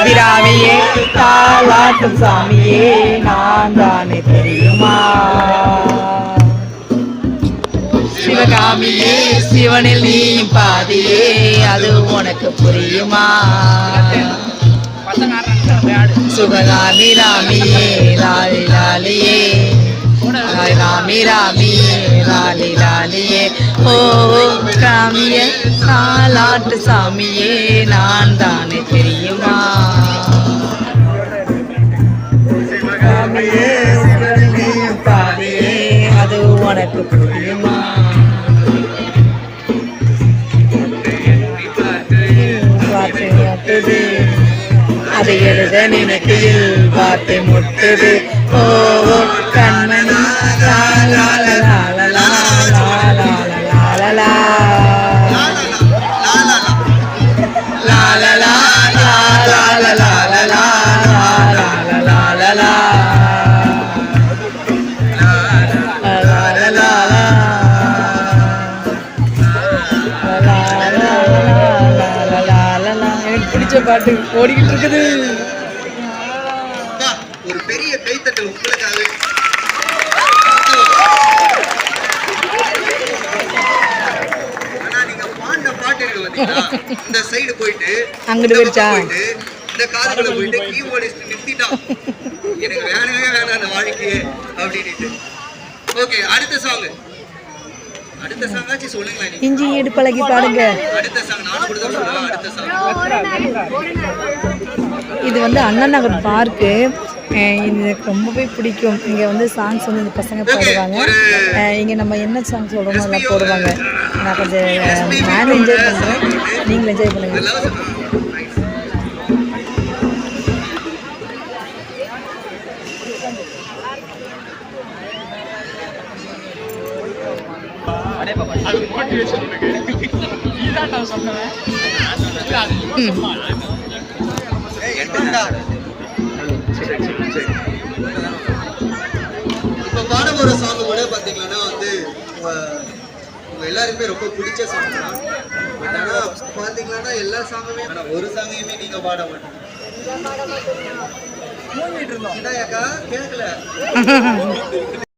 அபிராமியே தாளாட்டும் சாமியே நான் தானே தெரியுமா? சிவகாமியே சிவனில் நீயும் பாதியே அது உனக்கு புரியுமா? சுககாமி ராமியே லாலி லாலியே. ராமி ராமியே லாலி லாலியே. ஓ காமியே தாலாட்டு சாமியே நான் தான் தன்மையே உடனே பாதையே அது உனக்கு புரியுமா அது எழுத நினைக்கையில் பார்த்து முட்டுது ஓ கண்ணனா la la பிடிச்ச பாட்டு ஓடிக்கிட்டு இருக்குது. ஒரு பெரிய கைத்தட்டல் உங்களுக்காக இந்த சைடு போயிட்டு அங்கிட்டு இந்த போயிடுச்சா? இந்த காதுக்குள்ள போயிட்டு கீபோர்டிஸ்ட் நிறுத்திட்டான் எனக்கு வேணவே வேணாம் அந்த வாழ்க்கையே அப்படின்ட்டு ஓகே அடுத்த சாங் அடுத்த சாங் ஆச்சு சொல்லுங்களேன் நீங்க இஞ்சி ஈடு பழகி பாடுங்க நானும் இது வந்து அண்ணா நகர் பார்க்கு எனக்கு ரொம்பவே பிடிக்கும். இங்கே வந்து சாங்ஸ் வந்து இந்த பசங்க பாடுவாங்க. இங்கே நம்ம என்ன சாங் சொல்கிறோமோ அதெல்லாம் போடுவாங்க. நான் கொஞ்சம் நான் என்ஜாய் பண்ணுறேன் நீங்களும் என்ஜாய் இப்போ பாட போகிற சாங் கூட பார்த்தீங்கன்னா வந்து உங்க எல்லாருக்குமே ரொம்ப பிடிச்ச சாங் தான் பட் ஆனால் பார்த்தீங்கன்னா எல்லா சாங்குமே ஒரு சாங்கையுமே நீங்கள் பாட மாட்டீங்க என்ன அக்கா கேட்கல